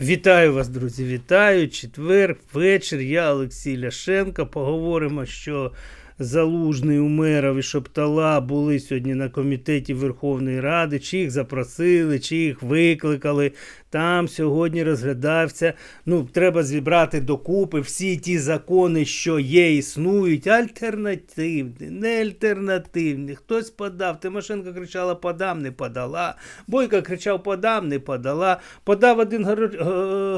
Вітаю вас, друзі! Вітаю! Четвер, вечір. Я Олексій Ляшенко. Поговоримо, що Залужний, Умеров і Шоптала були сьогодні на комітеті Верховної Ради. Чи їх запросили, чи їх викликали. Там сьогодні розглядався. Ну, треба зібрати докупи всі ті закони, що є, існують, альтернативні, не альтернативні. Хтось подав. Тимошенко кричала подам, не подала. Бойко кричав подам, не подала. Подав один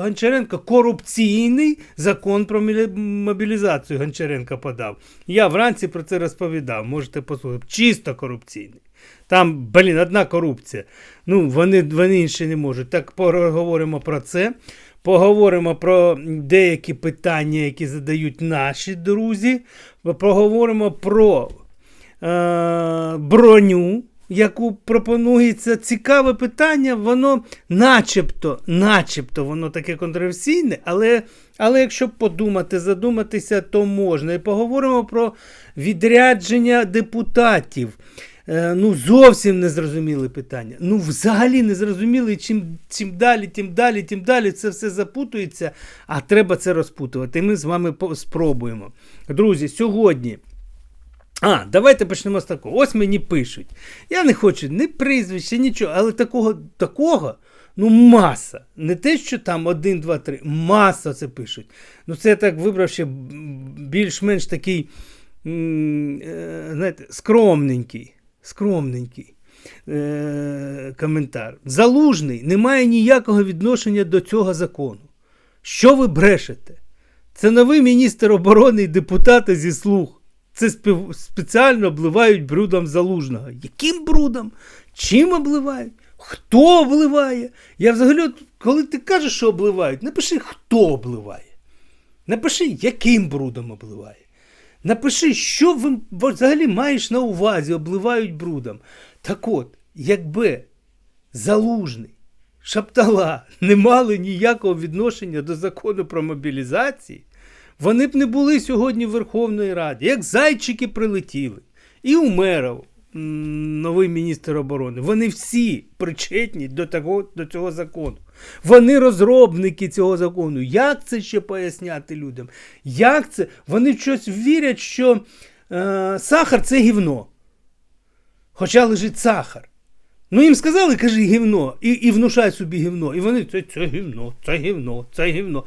Гончаренко корупційний закон про мобілізацію. Гончаренко подав. Я вранці про це розповідав. Можете послухати. Чисто корупційний. Там, блін, одна корупція. Ну, вони, вони інші не можуть. Так поговоримо про це. Поговоримо про деякі питання, які задають наші друзі. Поговоримо про е, броню, яку пропонується. Цікаве питання, воно начебто, начебто, воно таке контроверсійне, але, але якщо подумати, задуматися, то можна. І поговоримо про відрядження депутатів. Е, Ну, зовсім незрозуміле питання. Ну, взагалі незрозуміле, і чим, чим далі, тим далі, тим далі це все запутується, а треба це розпутувати. І ми з вами спробуємо. Друзі, сьогодні. А, давайте почнемо з такого. Ось мені пишуть. Я не хочу ні прізвища, нічого, але такого, такого, ну, маса. Не те, що там один, два, три. Маса це пишуть. Ну, це я так вибрав ще більш-менш такий, е, знаєте, скромненький. Скромненький. Е, коментар. Залужний не має ніякого відношення до цього закону. Що ви брешете? Це новий міністр оборони і депутати зі слуг. Це спеціально обливають брудом залужного. Яким брудом? Чим обливають? Хто обливає? Я взагалі, коли ти кажеш, що обливають, напиши, хто обливає. Напиши, яким брудом обливає. Напиши, що ви взагалі маєш на увазі, обливають брудом. Так от, якби залужний, Шаптала не мали ніякого відношення до закону про мобілізацію, вони б не були сьогодні в Верховної Раді. Як зайчики прилетіли. І м, новий міністр оборони, вони всі причетні до, того, до цього закону. Вони розробники цього закону. Як це ще поясняти людям? Як це? Вони щось вірять, що е, сахар це гівно. Хоча лежить сахар. Ну їм сказали, кажи гівно, і, і внушай собі гівно. І вони це, це гівно, це гівно, це гівно.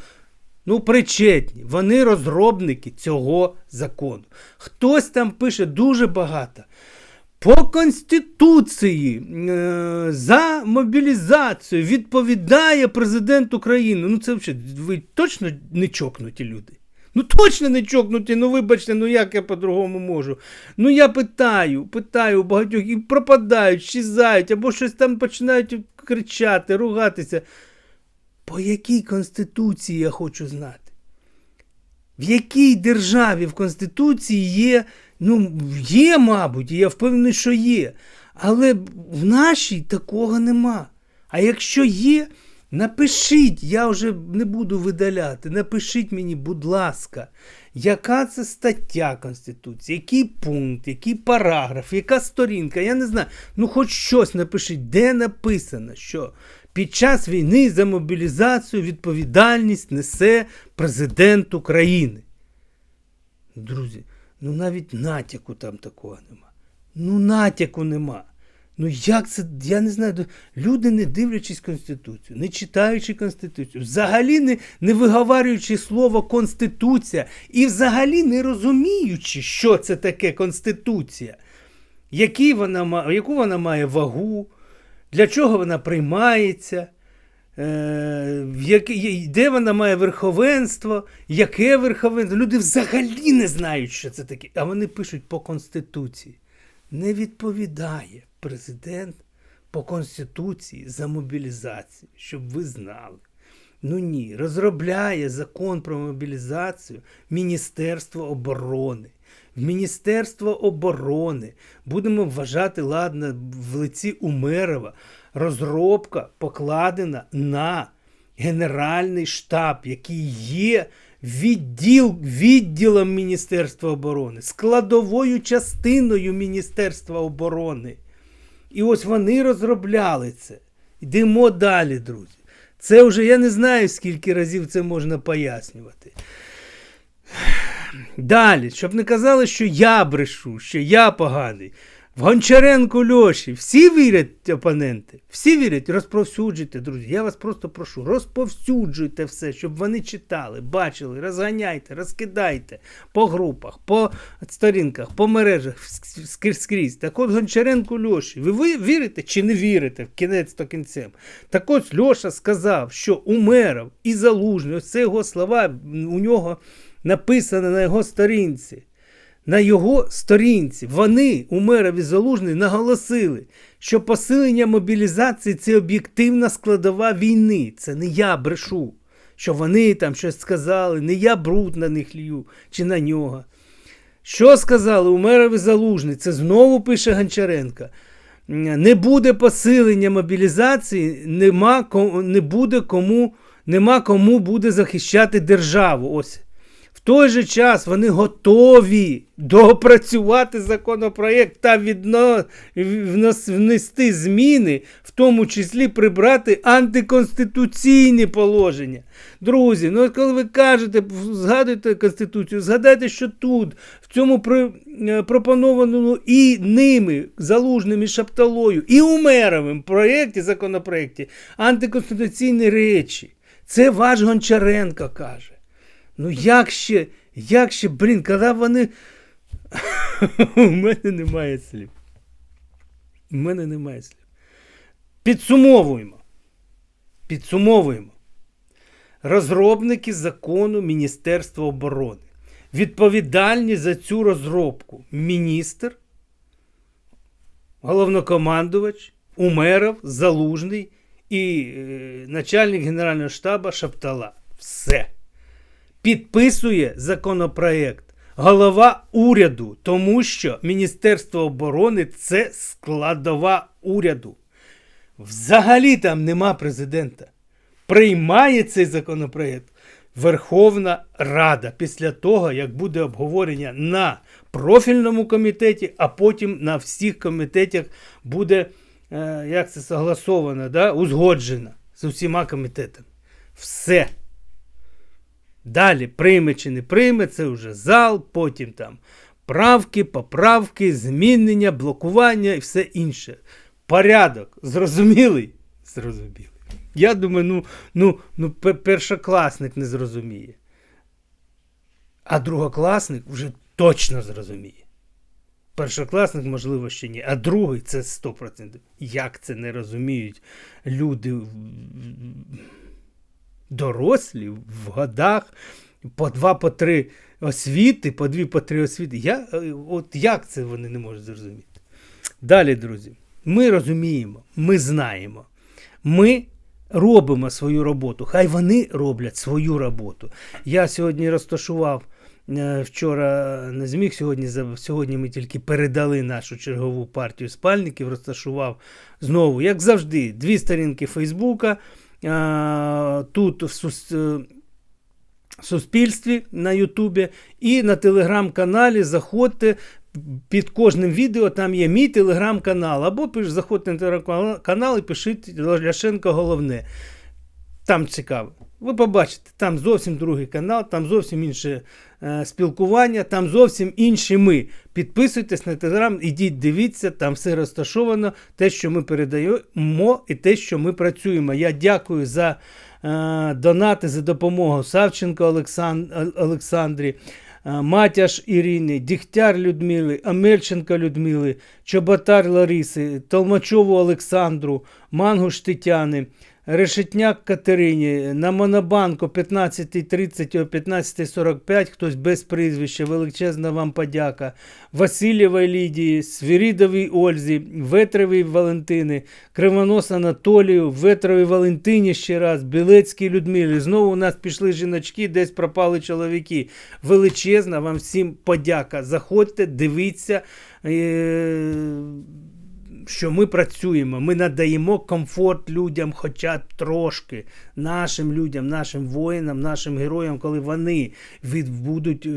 Ну, причетні, вони розробники цього закону. Хтось там пише дуже багато. По Конституції е, за мобілізацію відповідає президент України. Ну, це взагалі, ви точно не чокнуті люди? Ну точно не чокнуті, ну вибачте, ну як я по-другому можу. Ну я питаю, питаю у багатьох і пропадають, щезають, або щось там починають кричати, ругатися. По якій конституції я хочу знати? В якій державі в Конституції є, ну, є, мабуть, і я впевнений, що є. Але в нашій такого нема. А якщо є, напишіть, я вже не буду видаляти. Напишіть мені, будь ласка, яка це стаття Конституції, який пункт, який параграф, яка сторінка, я не знаю. Ну, хоч щось напишіть, де написано, що під час війни за мобілізацію відповідальність несе президент України. Друзі, ну навіть натяку там такого нема. Ну, натяку нема. Ну як це, я не знаю, люди не дивлячись Конституцію, не читаючи Конституцію, взагалі не, не виговарюючи слово Конституція і взагалі не розуміючи, що це таке Конституція, які вона, яку вона має вагу, для чого вона приймається, де вона має верховенство, яке верховенство. Люди взагалі не знають, що це таке, а вони пишуть по Конституції. Не відповідає президент по Конституції за мобілізацію, щоб ви знали. Ну ні, розробляє закон про мобілізацію Міністерство оборони. В Міністерство оборони будемо вважати, ладно, в лиці Умерова розробка покладена на Генеральний штаб, який є відділ, відділом Міністерства оборони, складовою частиною Міністерства оборони. І ось вони розробляли це. Йдемо далі, друзі. Це вже я не знаю, скільки разів це можна пояснювати. Далі, щоб не казали, що я брешу, що я поганий. В Гончаренку Льоші всі вірять опоненти, всі вірять, розповсюджуйте, друзі. Я вас просто прошу, розповсюджуйте все, щоб вони читали, бачили, розганяйте, розкидайте по групах, по сторінках, по мережах скрізь. Так от Гончаренку Льоші, ви, ви вірите чи не вірите в кінець то кінцем? Так от Льоша сказав, що Умеров і Залужний, ось це його слова, у нього написано на його сторінці на його сторінці вони Умеров і Залужний наголосили, що посилення мобілізації це об'єктивна складова війни. Це не я брешу, що вони там щось сказали, не я бруд на них лью чи на нього. Що сказали Умеров і Залужний? Це знову пише Гончаренко. Не буде посилення мобілізації, нема, не буде кому, нема кому буде захищати державу. Ось той же час вони готові доопрацювати законопроєкт та відно... внести зміни, в тому числі прибрати антиконституційні положення. Друзі, ну коли ви кажете, згадуєте Конституцію, згадайте, що тут, в цьому е, пропонованому і ними, залужним і Шапталою, і Умеровим проєкті, законопроєкті антиконституційні речі. Це ваш Гончаренко каже. Ну як ще, як ще, блін, коли вони. У мене немає слів. У мене немає слів. Підсумовуємо. Підсумовуємо. Розробники закону Міністерства оборони. Відповідальні за цю розробку міністр, головнокомандувач, Умеров, Залужний і е, начальник Генерального штабу Шаптала. Все підписує законопроект голова уряду, тому що Міністерство оборони це складова уряду. Взагалі там нема президента. Приймає цей законопроект Верховна Рада після того, як буде обговорення на профільному комітеті, а потім на всіх комітетах буде, е, як це согласовано, да, узгоджено з усіма комітетами. Все. Далі прийме чи не прийме, це вже зал, потім там правки, поправки, змінення, блокування і все інше. Порядок. Зрозумілий? Зрозумілий. Я думаю, ну, ну, ну першокласник не зрозуміє. А другокласник вже точно зрозуміє. Першокласник, можливо, ще ні, а другий це 100%. Як це не розуміють люди дорослі в годах по два, по три освіти, по дві, по три освіти. Я, е, От як це вони не можуть зрозуміти? Далі, друзі, ми розуміємо, ми знаємо, ми робимо свою роботу. Хай вони роблять свою роботу. Я сьогодні розташував. Е, вчора не зміг сьогодні. Сьогодні ми тільки передали нашу чергову партію спальників, розташував знову, як завжди, дві сторінки Фейсбука тут в е, суспільстві на Ютубі і на телеграм-каналі. Заходьте. Під кожним відео там є мій телеграм-канал. Або заходьте на телеграм-канал і пишіть Ляшенко головне. Там цікаво. Ви побачите, там зовсім другий канал, там зовсім інше е, спілкування, там зовсім інші ми. Підписуйтесь на телеграм, ідіть, дивіться, там все розташовано, те, що ми передаємо, і те, що ми працюємо. Я дякую за е, донати, за допомогу Савченко Олександ... Олександрі. Е, Матяш Ірини, Дігтяр Людмили, Амельченко Людмили, Чоботар Лариси, Толмачову Олександру, Мангуш Тетяни, Решетняк Катерині, на Монобанку 15.30 о 15.45, хтось без прізвища, величезна вам подяка. Васильєвій Лідії, Свірідовій Ользі, Ветровій Валентини, Кривонос Анатолію, Ветровій Валентині ще раз, Білецькій Людмилі. Знову у нас пішли жіночки, десь пропали чоловіки. Величезна вам всім подяка. Заходьте, дивіться. Е, що ми працюємо, ми надаємо комфорт людям, хоча трошки, нашим людям, нашим воїнам, нашим героям, коли вони від, будуть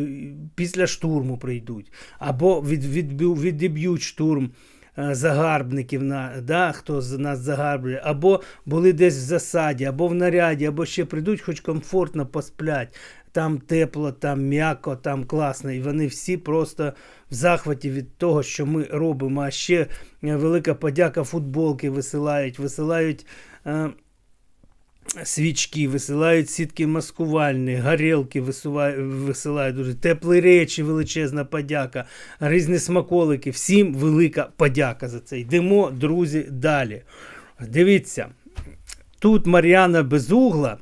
після штурму прийдуть, або від, від, відіб'ють штурм. е, загарбників, на, да, хто з нас загарблює, або були десь в засаді, або в наряді, або ще прийдуть, хоч комфортно посплять. Там тепло, там м'яко, там класно. І вони всі просто в захваті від того, що ми робимо. А ще е, велика подяка футболки висилають, висилають. Е, Свічки висилають сітки маскувальні, горілки висилають дуже теплі речі, величезна подяка, різні смаколики. Всім велика подяка за це. Йдемо, друзі, далі. Дивіться, тут Мар'яна Безугла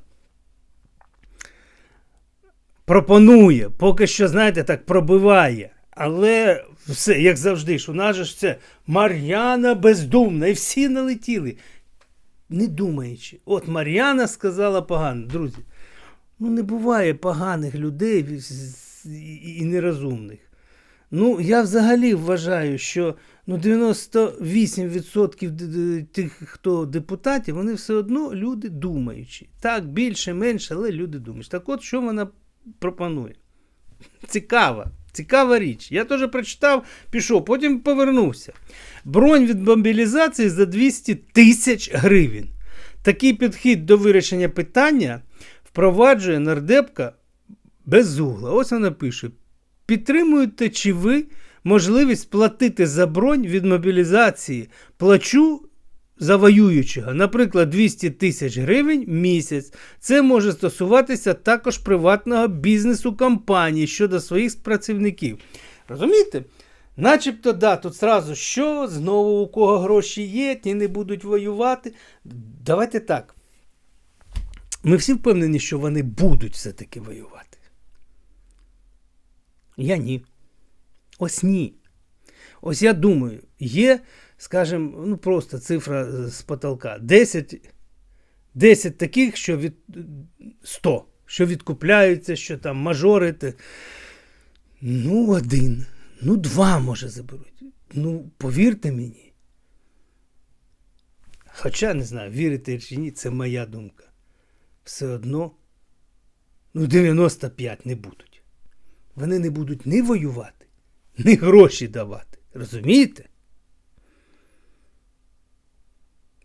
пропонує, поки що, знаєте, так пробиває. Але все, як завжди, ж у нас же ж це Мар'яна бездумна, і всі налетіли не думаючи. От Мар'яна сказала погано. Друзі, ну не буває поганих людей і нерозумних. Ну, я взагалі вважаю, що ну, 98% тих, хто депутатів, вони все одно люди думаючі. Так, більше, менше, але люди думають. Так от, що вона пропонує? Цікава. Цікава річ. Я теж прочитав, пішов, потім повернувся. Бронь від мобілізації за 200 тисяч гривень. Такий підхід до вирішення питання впроваджує нардепка безугла. Ось вона пише: підтримуєте чи ви можливість платити за бронь від мобілізації? Плачу за воюючого, наприклад, 200 тисяч гривень місяць. Це може стосуватися також приватного бізнесу компанії щодо своїх працівників. Розумієте? Начебто, да, тут зразу що, знову у кого гроші є, ті не будуть воювати. Давайте так. Ми всі впевнені, що вони будуть все-таки воювати. Я ні. Ось ні. Ось я думаю, є скажімо, ну просто цифра з потолка. 10 10 таких, що від 100, що відкупляються, що там мажорити. Ну, один, ну, два, може, заберуть. Ну, повірте мені. Хоча не знаю, вірите чи ні, це моя думка. Все одно, ну, 95 не будуть. Вони не будуть ні воювати, ні гроші давати. Розумієте?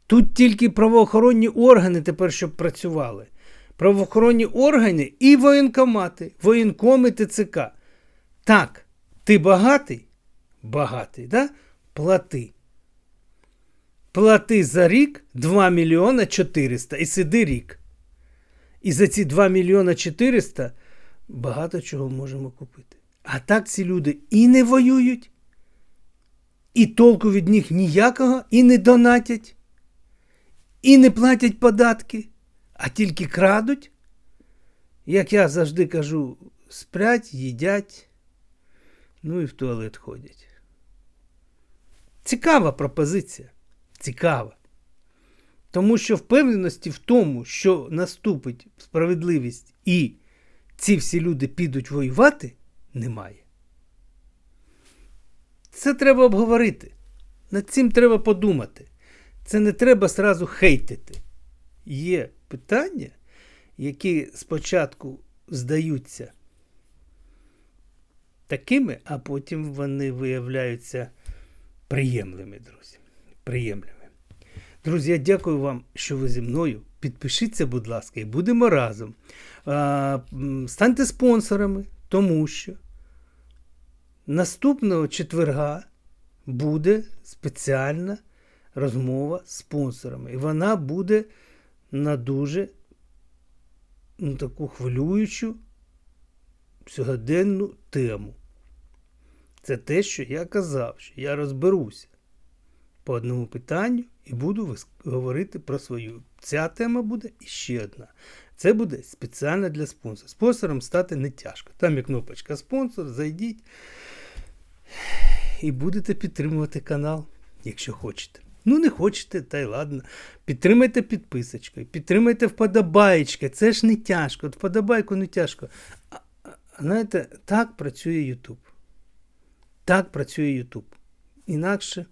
Тут тільки правоохоронні органи тепер щоб працювали. Правоохоронні органи і воєнкомати, воєнкоми ТЦК. Так, ти багатий? Багатий, да? плати. Плати за рік 2 мільйона 400 і сиди рік. І за ці 2 мільйона 400 багато чого можемо купити. А так ці люди і не воюють, і толку від них ніякого, і не донатять і не платять податки, а тільки крадуть. Як я завжди кажу, сплять, їдять, ну і в туалет ходять. Цікава пропозиція. Цікава. Тому що впевненості в тому, що наступить справедливість і ці всі люди підуть воювати, немає. Це треба обговорити. Над цим треба подумати. Це не треба сразу хейтити. Є питання, які спочатку здаються такими, а потім вони виявляються приємними, друзі. Приємними. Друзі, я дякую вам, що ви зі мною. Підпишіться, будь ласка, і будемо разом. А, Станьте спонсорами, тому що наступного четверга буде спеціальна розмова з спонсорами. І вона буде на дуже ну, таку хвилюючу сьогоденну тему. Це те, що я казав, що я розберуся по одному питанню і буду говорити про свою. Ця тема буде іще одна. Це буде спеціально для спонсора. Спонсором стати не тяжко. Там є кнопочка спонсор, зайдіть і будете підтримувати канал, якщо хочете. Ну, не хочете, та й ладно. Підтримайте підписочкою, підтримайте вподобаєчки. Це ж не тяжко. От вподобайку не тяжко. А, знаєте, так працює Ютуб. Так працює Ютуб. Інакше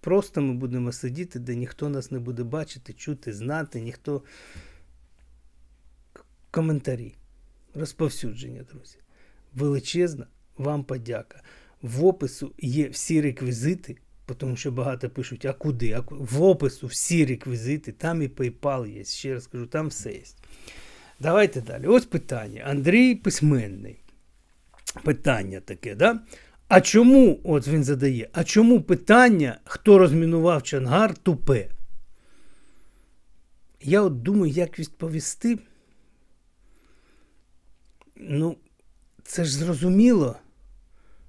просто ми будемо сидіти, де ніхто нас не буде бачити, чути, знати, ніхто. Коментарі, розповсюдження, друзі. Величезна вам подяка. В опису є всі реквізити тому що багато пишуть, а куди? А в опису всі реквізити, там і PayPal є. Ще раз кажу, там все є. Давайте далі. Ось питання. Андрій письменний. Питання таке, да? А чому, от він задає, а чому питання, хто розмінував Чангар, тупе? Я от думаю, як відповісти. Ну, це ж зрозуміло.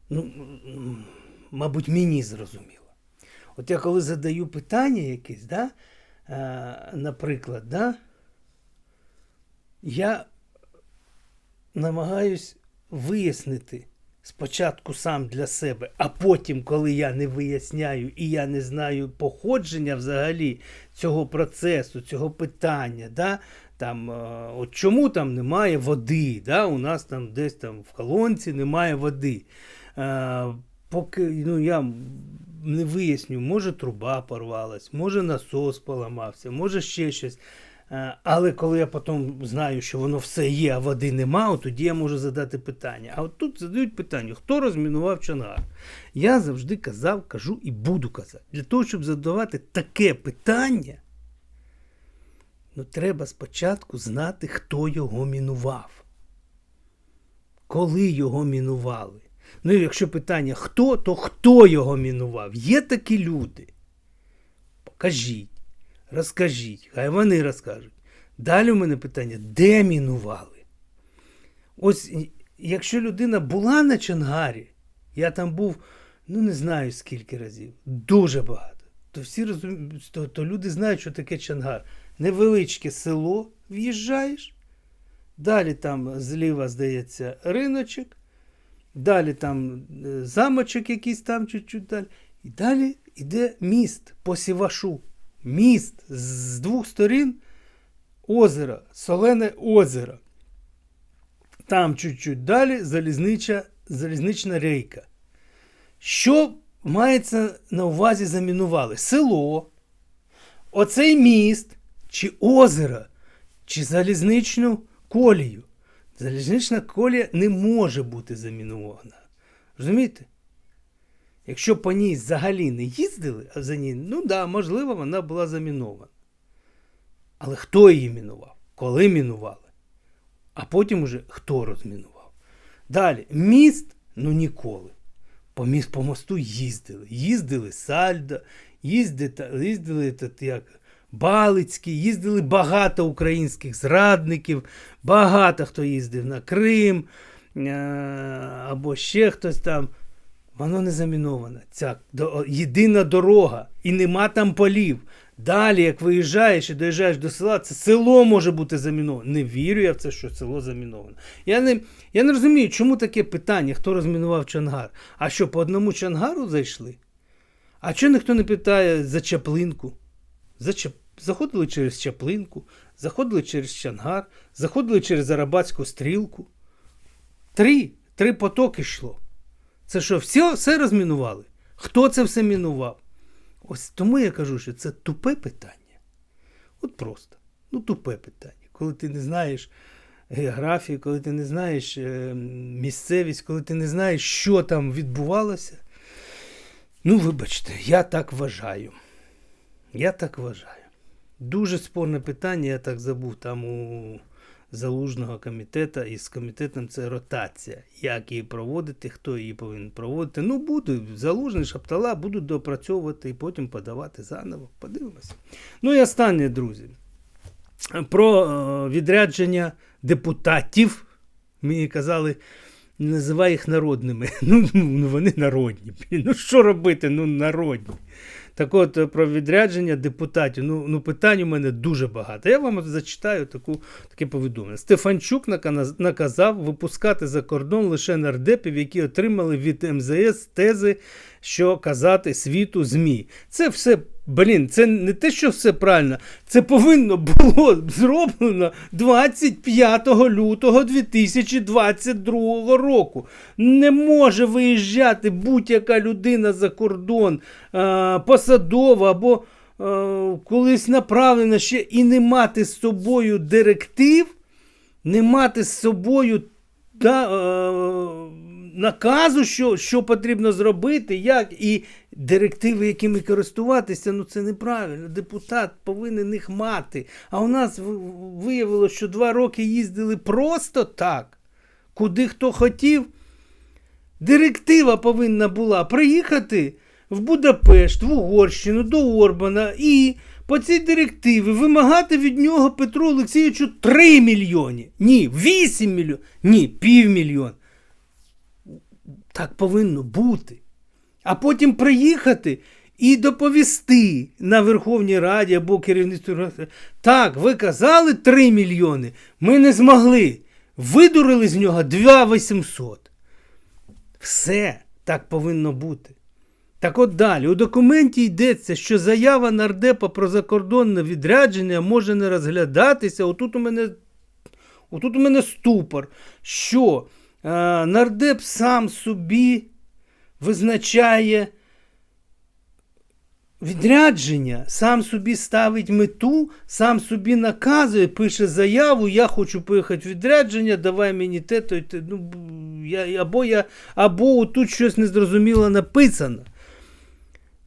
Ну, мабуть, мені зрозуміло. От я коли задаю питання якесь, да, е, наприклад, да, я намагаюсь вияснити спочатку сам для себе, а потім, коли я не виясняю і я не знаю походження взагалі цього процесу, цього питання, да, там, е, от чому там немає води, да, у нас там десь там в колонці немає води. Е, поки ну, я не виясню, може труба порвалась, може насос поламався, може ще щось. Е, Але коли я потім знаю, що воно все є, а води нема, тоді я можу задати питання. А от тут задають питання, хто розмінував Чонгар? Я завжди казав, кажу і буду казати. Для того, щоб задавати таке питання, ну треба спочатку знати, хто його мінував. Коли його мінували. Ну, якщо питання хто, то хто його мінував? Є такі люди. Покажіть, розкажіть, хай вони розкажуть. Далі у мене питання, де мінували? Ось якщо людина була на Чангарі, я там був, ну не знаю скільки разів, дуже багато. То всі розуміють, то, то люди знають, що таке Чангар. Невеличке село в'їжджаєш, далі там зліва, здається, риночок, далі там е, замочок якийсь там чуть-чуть далі. І далі йде міст по Сівашу. Міст з двох сторін озеро, солене озеро. Там чуть-чуть далі залізнича, залізнична рейка. Що мається на увазі замінували? Село, оцей міст, чи озеро, чи залізничну колію. Залізнична колія не може бути замінована. Розумієте? Якщо по ній взагалі не їздили, а за ній, ну да, можливо, вона була замінована. Але хто її мінував? Коли мінували? А потім уже хто розмінував? Далі, міст ну ніколи. По, міст, по мосту їздили. Їздили Сальдо, їздили, їздили як Балицькі, їздили багато українських зрадників, багато хто їздив на Крим е, або ще хтось там. Воно не заміноване. Ця єдина дорога, і нема там полів. Далі, як виїжджаєш і доїжджаєш до села, це село може бути заміноване. Не вірю я в це, що село заміноване. Я не, я не розумію, чому таке питання, хто розмінував Чангар. А що, по одному Чангару зайшли? А чого ніхто не питає за Чаплинку? За Чап... Заходили через Чаплинку, заходили через Чангар, заходили через Арабатську стрілку. Три, три потоки йшло. Це що, все, все розмінували? Хто це все мінував? Ось тому я кажу, що це тупе питання. От просто. Ну, тупе питання. Коли ти не знаєш географію, коли ти не знаєш е, місцевість, коли ти не знаєш, що там відбувалося. Ну, вибачте, я так вважаю. Я так вважаю. Дуже спорне питання, я так забув там у залужного комітету, і з комітетом це ротація. Як її проводити, хто її повинен проводити. Ну, буду, залужний шаптала, будуть допрацьовувати і потім подавати заново. Подивимося. Ну і останнє, друзі. Про е, відрядження депутатів. Мені казали, не називай їх народними. Ну, ну вони народні. Ну що робити? Ну народні. Так от е, про відрядження депутатів. Ну, ну питань у мене дуже багато. Я вам зачитаю таку, таке повідомлення. Стефанчук наказав випускати за кордон лише нардепів, які отримали від МЗС тези, що казати світу ЗМІ. Це все. Блін, це не те, що все правильно, це повинно було зроблено 25 лютого 2022 року. Не може виїжджати будь-яка людина за кордон, посадова або колись направлена ще і не мати з собою директив, не мати з собою да, наказу, що, що потрібно зробити, як і директиви, якими користуватися, ну це неправильно. Депутат повинен їх мати. А у нас виявилося, що два роки їздили просто так, куди хто хотів. Директива повинна була приїхати в Будапешт, в Угорщину, до Орбана і по цій директиві вимагати від нього Петру Олексійовичу 3 мільйони. Ні, 8 мільйонів. Ні, півмільйон. Так повинно бути. А потім приїхати і доповісти на Верховній Раді або керівництву. Так, ви казали 3 мільйони. Ми не змогли. Видурили з нього 2 800. Все так повинно бути. Так от далі, у документі йдеться, що заява нардепа про закордонне відрядження може не розглядатися. Отут у мене, отут у мене ступор, що нардеп сам собі визначає відрядження, сам собі ставить мету, сам собі наказує, пише заяву, я хочу поїхати в відрядження, давай мені те, то й те. Ну, я, або, я, або тут щось незрозуміло написано.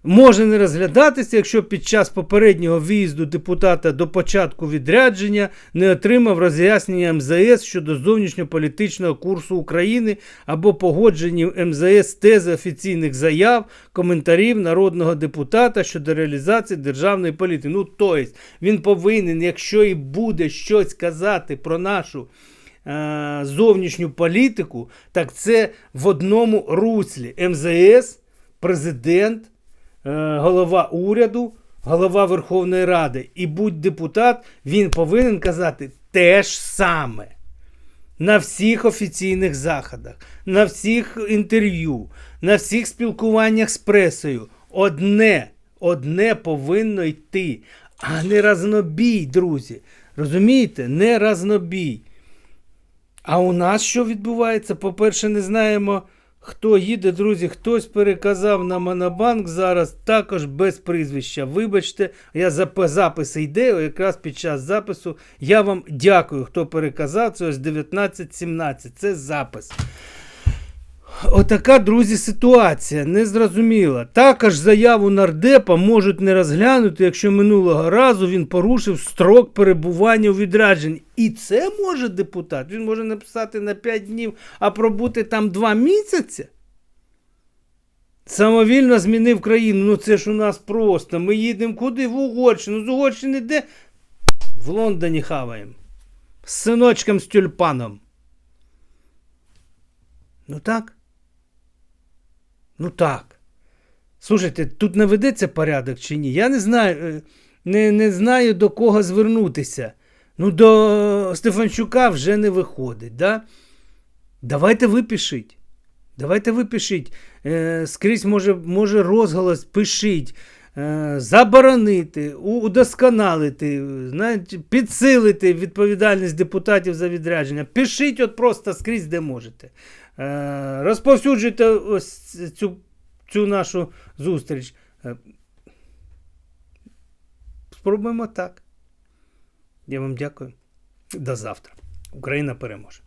Може не розглядатися, якщо під час попереднього виїзду депутата до початку відрядження не отримав роз'яснення МЗС щодо зовнішньополітичного курсу України або погоджені МЗС тези офіційних заяв, коментарів народного депутата щодо реалізації державної політики. Ну, тобто, він повинен, якщо і буде щось казати про нашу е, зовнішню політику, так це в одному руслі МЗС, президент голова уряду, голова Верховної Ради і будь депутат, він повинен казати те ж саме. На всіх офіційних заходах, на всіх інтерв'ю, на всіх спілкуваннях з пресою. Одне, одне повинно йти, а не разнобій, друзі. Розумієте? Не разнобій. А у нас що відбувається? По-перше, не знаємо, хто їде, друзі. Хтось переказав на Монобанк зараз також без прізвища. Вибачте, я за запис йде, якраз під час запису. Я вам дякую, хто переказав. Це ось 1917. Це запис. Отака, друзі, ситуація незрозуміла. Також заяву нардепа можуть не розглянути, якщо минулого разу він порушив строк перебування у відрядженні. І це може депутат. Він може написати на 5 днів, а пробути там 2 місяці. Самовільно змінив країну. Ну це ж у нас просто. Ми їдемо куди? В Угорщину. З Угорщини де? В Лондоні хаваємо. З синочком з тюльпаном. Ну так. Ну так. Слушайте, тут не ведеться порядок чи ні? Я не знаю, е, не, не знаю до кого звернутися. Ну, до Стефанчука вже не виходить. Да? Давайте випишіть. Давайте випишіть. Е, скрізь може, може розголос, пишіть. Е, заборонити, удосконалити, знаєте, підсилити відповідальність депутатів за відрядження. Пишіть от просто скрізь, де можете. Е, розповсюджуйте ось цю, цю нашу зустріч. Е, спробуємо так. Я вам дякую. До завтра. Україна переможе.